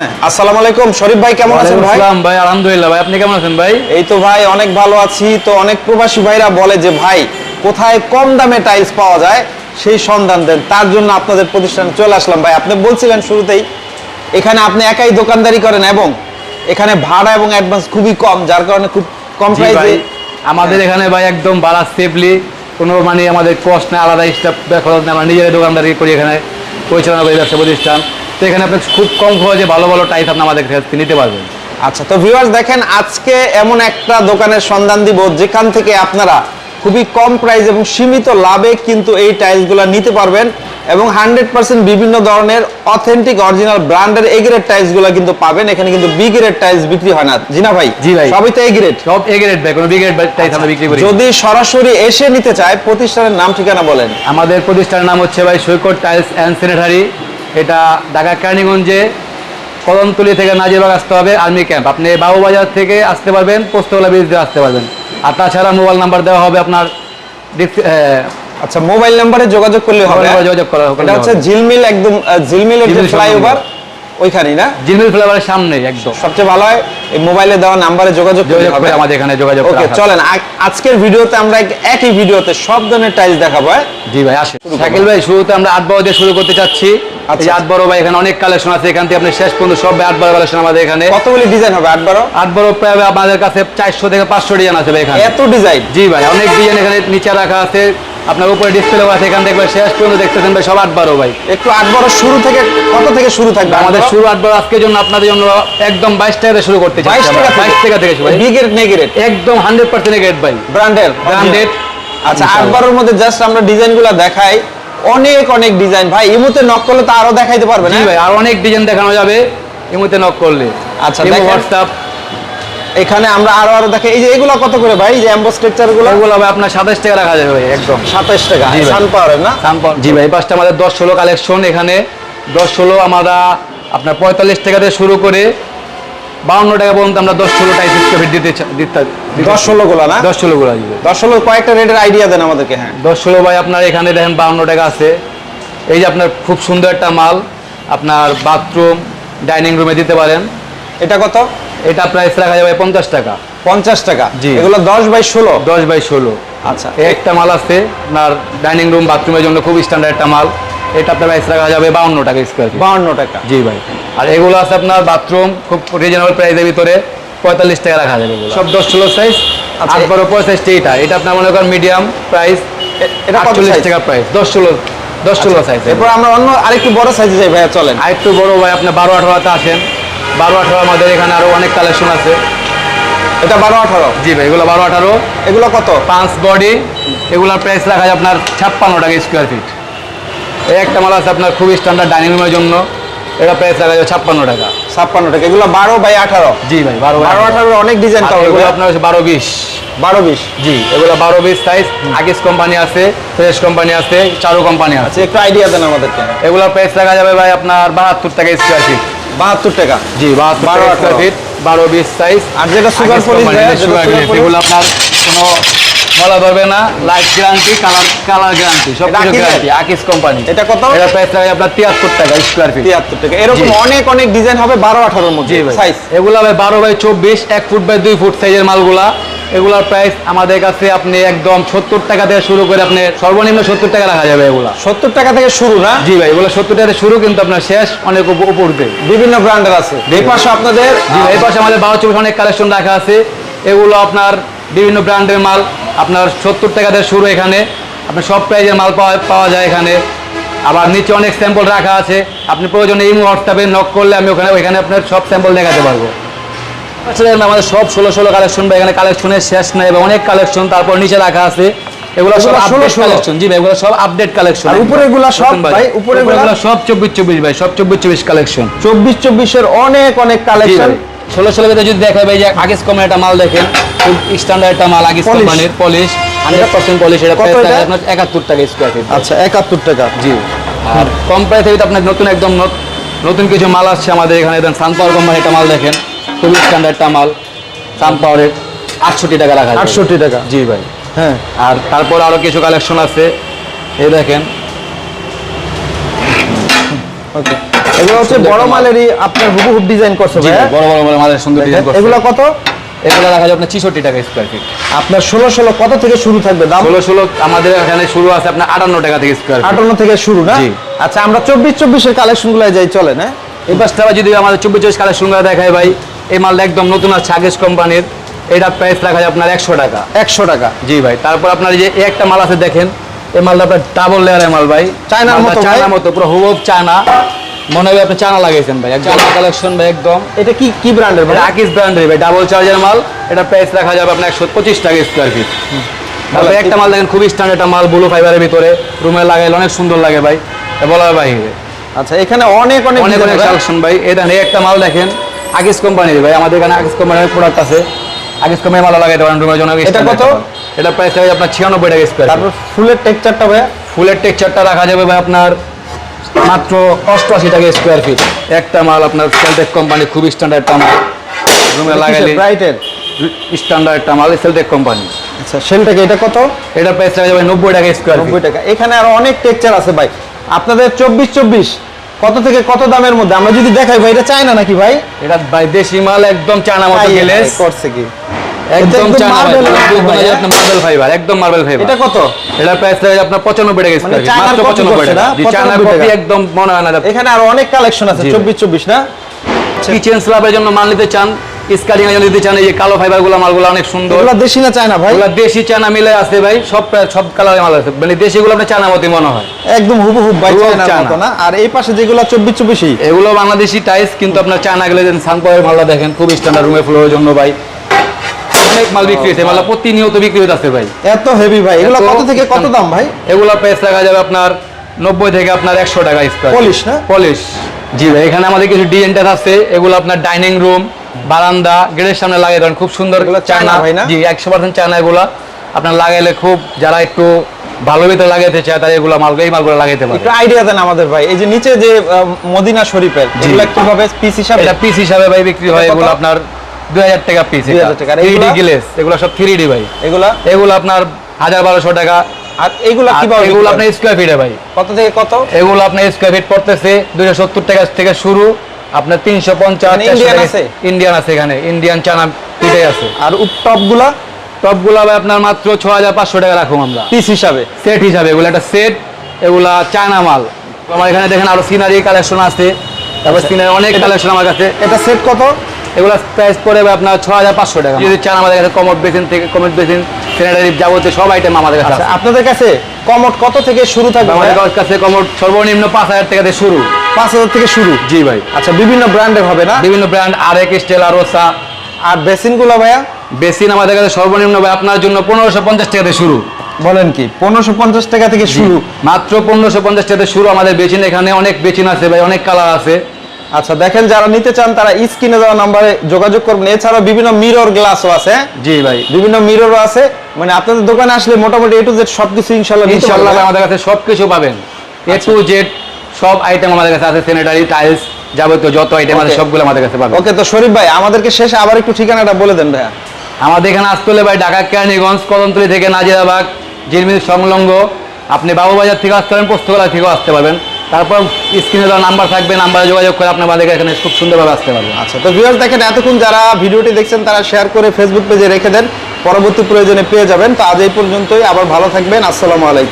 আসসালামু আলাইকুম শরীফ ভাই কেমন আছেন ভাই? ভাই আলহামদুলিল্লাহ ভাই। আপনি কেমন আছেন ভাই? এই তো ভাই অনেক ভালো আছি। তো অনেক প্রবাসী ভাইরা বলে যে ভাই কোথায় কম দামে টাইলস পাওয়া যায় সেই সন্ধান দেন। তার জন্য আপনাদের প্রতিষ্ঠানে চলে আসলাম ভাই। আপনি বলছিলেন শুরুতেই এখানে আপনি একাই দোকানদারি করেন এবং এখানে ভাড়া এবং অ্যাডভান্স খুবই কম যার কারণে খুব কম প্রাইসে আমাদের এখানে ভাই একদম বাড়া সেফলি কোনো মানে আমাদের কষ্ট নেই আলাদা স্টাফ খরচ আমরা নিজেরাই দোকানদারি করি এখানে। পরিচালনা করি ব্যবসা প্রতিষ্ঠান। তো এখানে আপনি খুব কম খরচে ভালো ভালো টাইস আপনি আমাদের কাছ থেকে নিতে পারবেন। আচ্ছা তো ভিউয়ার্স দেখেন আজকে এমন একটা দোকানের সন্ধান দিব যেখান থেকে আপনারা খুবই কম প্রাইস এবং সীমিত লাভে কিন্তু এই টাইলসগুলো নিতে পারবেন এবং হান্ড্রেড পার্সেন্ট বিভিন্ন ধরনের অথেন্টিক অরিজিনাল ব্র্যান্ডের এ গ্রেড টাইলসগুলো কিন্তু পাবেন। এখানে কিন্তু বি গ্রেড টাইলস বিক্রি হয় না। জিনা ভাই? জি ভাই। সবই তো এ গ্রেড সব এ গ্রেড ভাই কোনো বি গ্রেড টাইস আমরা বিক্রি করি যদি সরাসরি এসে নিতে চায় প্রতিষ্ঠানের নাম ঠিকানা বলেন। আমাদের প্রতিষ্ঠানের নাম হচ্ছে ভাই সৈকত টাইলস অ্যান্ড স্যানিটারি এটা ঢাকা কেরানীগঞ্জে কদমতলি থেকে নাজিরবাগ আসতে হবে আর্মি ক্যাম্প। আপনি বাবুবাজার থেকে আসতে পারবেন পোস্তলা ব্রিজ দিয়ে আসতে পারবেন। আর তাছাড়া মোবাইল নাম্বার দেওয়া হবে আপনার আচ্ছা মোবাইল নাম্বারে যোগাযোগ করলে হবে যোগাযোগ করা হবে। এটা হচ্ছে ঝিলমিল একদম আহ, ঝিলমিলের যে ফ্লাইওভার ওইখানেই না? জিলমিল ফ্লেভারের সামনে একদম। সবচেয়ে ভালো হয় এই মোবাইলে দেওয়া নাম্বারে যোগাযোগ যোগাযোগ হবে। আমাদের এখানে যোগাযোগ ওকে চলেন আজকের ভিডিওতে আমরা এক- একই ভিডিওতে সব ধরনের টাইলস দেখাবো হ্যাঁ? জি ভাই আসে শাকিল ভাই শুরুতে আমরা আট দিয়ে শুরু করতে চাচ্ছি। আট বারো ভাই এখানে অনেক কালেকশন আছে এখান থেকে আপনি শেষ পর্যন্ত সব আট বারো কালেকশন আমাদের এখানে। কতগুলি ডিজাইন হবে আট বারো? আট বারো প্রায় আমাদের কাছে চারশো থেকে পাঁচশো ডিজাইন আছে ভাই এখানে। এত ডিজাইন জি ভাই অনেক ডিজাইন এখানে নিচে রাখা আছে আপনার উপরে ডিসপ্লে আছে এখান থেকে শেষ পর্যন্ত দেখতেছেন ভাই সব আট বারো ভাই। একটু আট বারো শুরু থেকে কত থেকে শুরু থাকবে আমাদের শুরু আট বারো আজকের জন্য আপনাদের জন্য একদম বাইশ টাকা শুরু করতে চাই বাইশ টাকা থেকে শুরু ভাই। বিগের নেগেরেট একদম হান্ড্রেড পার্সেন্ট গেট ভাই। ব্র্যান্ডের Branded। আচ্ছা আট বারোর মধ্যে জাস্ট আমরা ডিজাইনগুলো দেখাই। অনেক অনেক ডিজাইন ভাই ইমুতে নক করলে তো আরও দেখাইতে পারবে না? ভাই আর অনেক ডিজাইন দেখানো যাবে এমনিতে নক করলে। আচ্ছা। হোয়াটসঅ্যাপ এখানে আমরা আরও আরও দেখাই এই যে এগুলো কত করে ভাই? এই যে অ্যাম্বো স্ট্রাকচারগুলো? এগুলো ভাই আপনার সাতাশ টাকা রাখা যাবে ভাই একদম। সাতাশ টাকা। জি ভাই। সান পাওয়ারের না জি ভাই পাঁচটা আমাদের দশ ষোলো কালেকশন এখানে। দশ ষোলো আমরা আপনার পঁয়তাল্লিশ টাকা থেকে শুরু করে বাউন্ন টাকা পর্যন্ত আমরা দশ ষোলো টাইপ স্কোয়ার দিতে দশ ষোলো গুলো না? দশ ষোলো গুলো দশ ষোলো কয়েকটা রেটের আইডিয়া দেন আমাদেরকে হ্যাঁ। দশ ষোলো ভাই আপনার এখানে দেখেন বাউন্ন টাকা আছে। এই যে আপনার খুব সুন্দর একটা মাল আপনার বাথরুম ডাইনিং রুমে দিতে পারেন। এটা কত? এটা প্রাইস রাখা যাবে পঞ্চাশ টাকা। পঞ্চাশ টাকা। জি। এগুলো দশ বাই ষোলো? দশ বাই ষোলো। আচ্ছা। একটা মাল আছে আপনার ডাইনিং রুম বাথরুমের জন্য খুব স্ট্যান্ডার্ড একটা মাল। এটা আপনার প্রাইস রাখা যাবে বাউন্ন টাকা স্কোয়ার ফিট বাউন্ন টাকা। জি ভাই। আর এগুলো আছে আপনার বাথরুম খুব রিজনেবল প্রাইসের ভিতরে পঁয়তাল্লিশ টাকা রাখা যাবে সব দশ ষোলো সাইজ আচ্ছা, আট বারো পঁয় সাইজটা এটা। এটা আপনার মনে করেন মিডিয়াম প্রাইস এটা কত আটচল্লিশ টাকা প্রাইস দশ ষোলো দশ ষোলো সাইজ এরপর আমরা অন্য আরেকটু বড় সাইজে যাই ভাইয়া চলেন। আর একটু বড় ভাই আপনি বারো আঠারোতে আসেন। বারো আঠারো আমাদের এখানে আরও অনেক কালেকশন আছে। এটা বারো আঠারো? জি ভাই এগুলো বারো আঠারো। এগুলো কত? পাঁচ বডি এগুলোর প্রাইস রাখা যায় আপনার ছাপ্পান্ন টাকা স্কোয়ার ফিট এই একটা মাল আছে আপনার খুবই স্ট্যান্ডার্ড ডাইনিং রুমের জন্য। এটা প্রাইস রাখা যাবে ছাপ্পান্ন টাকা। ছাপ্পান্ন টাকা। এগুলো বারো বাই আঠারো। জি ভাই বারো বারো আঠারোর অনেক ডিজাইন আর পাবো এগুলো আপনার হচ্ছে বারো বিশ। বারো বিশ। জি এগুলো বারো বিশ সাইজ আগিস কোম্পানি আছে ফ্রেশ কোম্পানি আছে চারু কোম্পানি আছে। আচ্ছা একটু আইডিয়া দেন আমাদেরকে। এগুলো প্রাইস রাখা যাবে ভাই আপনার বাহাত্তর টাকা স্কোয়ার ফিট বাহাত্তর টাকা। জি বারো আঠারো। স্কোয়ার ফিট বারো বিশ সাইজ আর যেটা সুগার sugar এগুলো আপনার কোনো বলা ধরবে না light guarantee colour colour guarantee সব কিছু গ্যারান্টি আকিস কোম্পানি এটা কত? এটা প্রাইস লাগে আপনার তিয়াত্তর টাকা স্কোয়ার ফিট তিয়াত্তর টাকা। এরকম অনেক অনেক ডিজাইন হবে বারো আঠারোর মধ্যে সাইজ এগুলো ভাই বারো বাই চব্বিশ এক ফুট বাই দুই ফুট সাইজের মালগুলা। এগুলার প্রাইস আমাদের কাছে আপনি একদম সত্তর টাকা থেকে শুরু করে আপনি সর্বনিম্ন সত্তর টাকা রাখা যাবে এগুলা। সত্তর টাকা থেকে শুরু না? জি ভাই এগুলো সত্তর টাকা থেকে শুরু কিন্তু আপনার শেষ অনেক উপ- উপর বিভিন্ন ব্র্যান্ডের আছে। এই পাশে আপনাদের এই পাশে আমাদের বারো চব্বিশ অনেক কালেকশন রাখা আছে। এগুলো আপনার বিভিন্ন ব্র্যান্ডের মাল আপনার সত্তর টাকা থেকে শুরু এখানে। আপনার সব প্রাইজের মাল পাওয়া পাওয়া যায় এখানে। আবার নিচে অনেক স্যাম্পল রাখা আছে। আপনি প্রয়োজনে এই হোয়াটসঅ্যাপে নক করলে আমি ওখানে ওইখানে আপনার সব স্যাম্পল দেখাতে পারব। আসলে আমাদের সব ষোলো ষোলো কালেকশন বা এখানে কালেকশনের শেষ নাই এবং অনেক কালেকশন তারপর নিচে রাখা আছে। এগুলো সব আপডেট কালেকশন জি ভাই এগুলো সব আপডেট কালেকশন আর উপরেরগুলা সব ভাই, উপরেগুলো সব চব্বিশ চব্বিশ ভাই সব চব্বিশ চব্বিশ কালেকশন চব্বিশ চব্বিশের অনেক অনেক কালেকশন ষোলো ষোলো ভিতরে যদি দেখা যায় যে আগিস কোম্পানির একটা মাল দেখেন খুব স্ট্যান্ডার্ড একটা মাল Polish। কোম্পানির পলিশ হান্ড্রেড পার্সেন্ট পলিশ এটা আপনার একাত্তর টাকা স্কোয়ার ফিট আচ্ছা একাত্তর টাকা। জি। আর কম প্রাইসে যদি আপনার নতুন একদম নত- নতুন কিছু মাল আসছে আমাদের এখানে দেন সানপাওয়ার কোম্পানির একটা মাল দেখেন খুবই স্ট্যান্ডার্ড একটা মাল। সানপাওয়ারের আটষট্টি টাকা রাখা আটষট্টি টাকা। জি ভাই। হ্যাঁ। আর তারপর আরও কিছু কালেকশন আছে এই দেখেন। ওকে এগুলো হচ্ছে বড় মালেরই আপনার হুবহুব ডিজাইন করছে বড় বড় মালের সুন্দর ডিজাইন করছে। এগুলো কত? এগুলো রাখা যায় আপনার ছিষট্টি টাকা স্কোয়ার ফিট আপনার ষোলো ষোলো কত থেকে শুরু থাকবে দাম? ষোলো ষোলো আমাদের এখানে শুরু আছে আপনার আটান্ন টাকা থেকে স্কোয়ার ফিট আটান্ন থেকে শুরু না। আচ্ছা আমরা চব্বিশ চব্বিশের কালেকশনগুলো যাই চলে না এই পাশটা যদি আমাদের চব্বিশ চব্বিশ কালেকশন করে দেখায় ভাই এই মালটা একদম নতুন আছে আগেস কোম্পানির। এটা প্রাইস রাখা যায় আপনার একশো টাকা। একশো টাকা। জি ভাই। তারপর আপনার এই যে একটা মাল আছে দেখেন এই মালটা আপনার ডাবল লেয়ারের মাল ভাই। চায়নার মতো? চায়নার মতো পুরো হুবহুব চায়না। মনে হয় আপনি চায়না লাগাইছেন ভাই একদম কালেকশন ভাই একদম। এটা কি কি ব্র্যান্ডের এটা আকিস ব্র্যান্ডের ভাই ডাবল চার্জের মাল এটা প্রাইস রাখা যাবে আপনার একশো পঁচিশ টাকা স্কোয়ার ফিট তারপরে একটা মাল দেখেন খুবই স্ট্যান্ডার্ড একটা মাল ব্লু ফাইবারের ভিতরে রুমে লাগাইলে অনেক সুন্দর লাগে ভাই। এটা বলার বাইরে আচ্ছা এখানে অনেক অনেক অনেক অনেক কালেকশন ভাই। দেখেন একটা মাল দেখেন আগিস কোম্পানির ভাই। আমাদের এখানে আগিস কোম্পানির প্রোডাক্ট আছে। আগিস কোম্পানির মাল লাগাইতে পারেন রুমের জন্য এটা কত? এটা প্রাইস হবে আপনার ছিয়ানব্বই টাকা স্কোয়ার তারপর ফুলের টেক্সচারটা ভাইয়া ফুলের টেক্সচারটা রাখা যাবে ভাই আপনার মাত্র অষ্টআশি টাকা স্কোয়ার ফিট একটা মাল আপনার সেলটেক কোম্পানি খুব স্ট্যান্ডার্ড মাল। রুমে লাগাইলে ব্রাইটের স্ট্যান্ডার্ড একটা মাল সেলটেক কোম্পানি আচ্ছা সেলটাকে এটা কত? এটা প্রাইস রাখা যাবে নব্বই টাকা স্কোয়ার ফিট নব্বই টাকা। এখানে আরও অনেক টেকচার আছে ভাই। আপনাদের চব্বিশ চব্বিশ কত থেকে কত দামের মধ্যে? আমরা যদি দেখাই ভাই এটা চায় না নাকি ভাই? এটা ভাই দেশি মাল একদম চায়না মতো গেলে। করছে কি? একদম হ্যাঁ? আপনার মার্বেল ফাইবার একদম মার্বেল ফাইবার এটা কত? এটার প্রাইস লাগে আপনার পঁচানব্বই টাকা মানে স্কোয়ার মাত্র copy পঁচানব্বই করছে টাকা। জি চায়নার 95 কপি একদম মনে হয় না এখানে আরও অনেক কালেকশন আছে জি, জি। চব্বিশ চব্বিশ না? কিচেন স্ল্যাবের জন্য মাল নিতে চান? স্কারিং এর জন্য নিতে চান? এই যে কালো ফাইবারগুলো মালগুলো অনেক সুন্দর। এগুলো দেশি না চায় ভাই? এগুলো দেশি চায়না মিলে আছে ভাই সব সব কালারের মাল আছে। মানে আপনার চায়না মনে হয়। একদম ভাই চায়নার মতো না? আর এই পাশে যেগুলো এগুলো বাংলাদেশি টাইস কিন্তু আপনার চায়না গেলে যেন মালটা দেখেন খুব স্ট্যান্ডার্ড রুমে ফ্লোরের জন্য ভাই। অনেক মাল বিক্রি হয়েছে মালটা প্রতিনিয়ত বিক্রি হতে ভাই। এত হেভি ভাই এগুলো কত থেকে কত দাম ভাই? এগুলো প্রাইস রাখা যাবে আপনার নব্বই থেকে আপনার একশো টাকা স্কোয়ার Polish না? পলিশ জি ভাই এখানে আমাদের কিছু ডিজাইনটার আছে এগুলো আপনার ডাইনিং রুম বারান্দা গেটের সামনে লাগিয়ে দেন খুব সুন্দর চায়না না? জি একশো পার্সেন্ট চায়না এগুলো। আপনার লাগাইলে খুব যারা একটু ভালো ভিতরে লাগাইতে চায় তারা এগুলো এই মালগুলো লাগাইতে পারে। একটু আইডিয়া দেন আমাদের ভাই এই যে নিচে যে মদিনা শরীফের এগুলো কীভাবে পিস হিসাবে? এটা পিস হিসাবে ভাই বিক্রি হয় এগুলো আপনার দুই হাজার টাকা পিস 2000 টাকা। থ্রি গ্লেস এগুলো? সব থ্রি ডি ভাই। এগুলা? এগুলো আপনার হাজার বারোশো টাকা। আর এগুলা আর কীভাবে এগুলো আপনার? স্কোয়ার ফিটে ভাই। কত থেকে কত? এগুলো আপনার স্কোয়ার ফিট পড়তেছে দুইশো সত্তর টাকা থেকে শুরু। আপনার তিনশো পঞ্চাশ মানে আছে? ইন্ডিয়ান আছে এখানে। ইন্ডিয়ান চানা পিঠে আছে। আর টপগুলা টপগুলো ভাই আপনার মাত্র ছ হাজার পাঁচশো টাকা রাখুন আমরা। পিস হিসাবে? সেট হিসাবে। এগুলো একটা সেট এগুলা চায়না মাল। আমার এখানে দেখেন আরও সিনারি কালেকশন আছে। তারপর সিনারি অনেক কালেকশন আমার কাছে। এটা সেট কত? এগুলো প্রাইস পড়ে আপনার ছ হাজার পাঁচশো টাকা। যদি চান আমাদের কাছে কমোড বেসিন থেকে কমোড বেসিন স্যানিটারি যাবতীয় সব আইটেম আমাদের কাছে আচ্ছা আপনাদের কাছে কমট কত থেকে শুরু থাকবে আমাদের কাছে কমোড সর্বনিম্ন পাঁচ হাজার টাকা থেকে শুরু। পাঁচ হাজার থেকে শুরু? জি ভাই। আচ্ছা বিভিন্ন ব্র্যান্ডের হবে না? বিভিন্ন ব্র্যান্ড আরেক স্টেল আরোসা আর বেসিনগুলো ভাইয়া? বেসিন আমাদের কাছে সর্বনিম্ন ভাই আপনার জন্য পনেরোশো পঞ্চাশ টাকা থেকে শুরু। বলেন কি পনেরোশো পঞ্চাশ টাকা থেকে শুরু? মাত্র পনেরোশো পঞ্চাশ টাকা থেকে শুরু। আমাদের বেচিন এখানে অনেক বেচিন আছে ভাই অনেক কালার আছে। আচ্ছা দেখেন যারা নিতে চান তারা স্ক্রিনে দেওয়া নাম্বারে যোগাযোগ করবেন। এছাড়াও বিভিন্ন মিরর গ্লাসও আছে? জি ভাই। বিভিন্ন মিররও আছে। মানে আপনাদের দোকানে আসলে মোটামুটি এ টু জেড সবকিছু ইনশাল্লাহ পারবেন। আমাদের কাছে সব কিছু পাবেন এ টু জেড সব আইটেম আমাদের কাছে আছে স্যানিটারি টাইলস যাবতীয় যত আইটেম আছে সবগুলো আমাদের কাছে পাবেন। ওকে তো শরীফ ভাই আমাদেরকে শেষে আবার একটু ঠিকানাটা বলে দেন ভাইয়া। আমাদের এখানে আসতে হলে ভাই ঢাকা কেরানীগঞ্জ কদমতলি থেকে নাজিরাবাগ জিরমিল সংলগ্ন। আপনি বাবুবাজার থেকে আসতে পারেন পোস্তগোলা থেকেও আসতে পারবেন। তারপর স্ক্রিনে দেওয়া নাম্বার থাকবে, নাম্বারে যোগাযোগ করে আপনি আমাদের এখানে খুব সুন্দরভাবে আসতে পারবেন। আচ্ছা তো ভিউয়ার্স দেখেন, এতক্ষণ যারা ভিডিওটি দেখছেন, তারা শেয়ার করে ফেসবুক পেজে রেখে দেন। পরবর্তী প্রয়োজনে পেয়ে যাবেন। তো আজ এই পর্যন্তই, আবার ভালো থাকবেন। আসসালামু আলাইকুম।